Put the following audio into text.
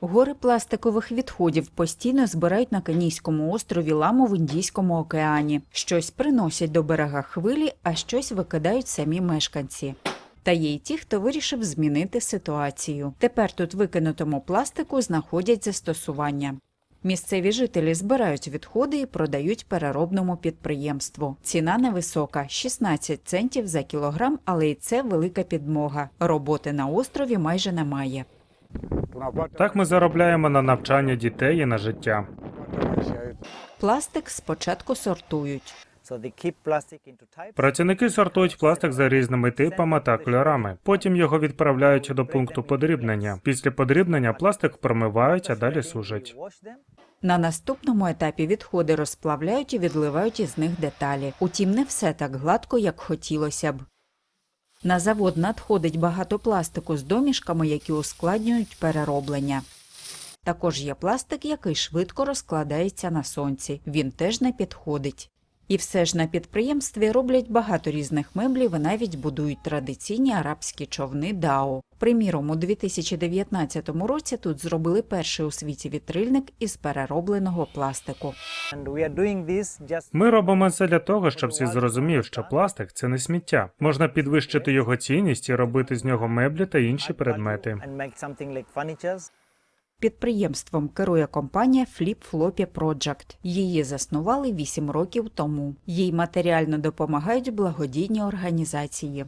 Гори пластикових відходів постійно збирають на Кенійському острові Ламу в Індійському океані. Щось приносять до берега хвилі, а щось викидають самі мешканці. Та є й ті, хто вирішив змінити ситуацію. Тепер тут викинутому пластику знаходять застосування. Місцеві жителі збирають відходи і продають переробному підприємству. Ціна невисока 16 центів за кілограм, але і це велика підмога. Роботи на острові майже немає. Так ми заробляємо на навчання дітей і на життя. Пластик спочатку сортують. Працівники сортують пластик за різними типами та кольорами. Потім його відправляють до пункту подрібнення. Після подрібнення пластик промивають, а далі them. На наступному етапі відходи розплавляють і відливають із них деталі. Утім, не все так гладко, як хотілося б. На завод надходить багато пластику з домішками, які ускладнюють перероблення. Також є пластик, який швидко розкладається на сонці. Він теж не підходить. І все ж на підприємстві роблять багато різних меблів і навіть будують традиційні арабські човни Дао. Приміром, у 2019 році тут зробили перший у світі вітрильник із переробленого пластику. Ми робимо це для того, щоб всі зрозумів, що пластик це не сміття. Можна підвищити його цінність і робити з нього меблі та інші предмети. Підприємством керує компанія Flip Floppy Project. Її заснували 8 років тому. Їй матеріально допомагають благодійні організації.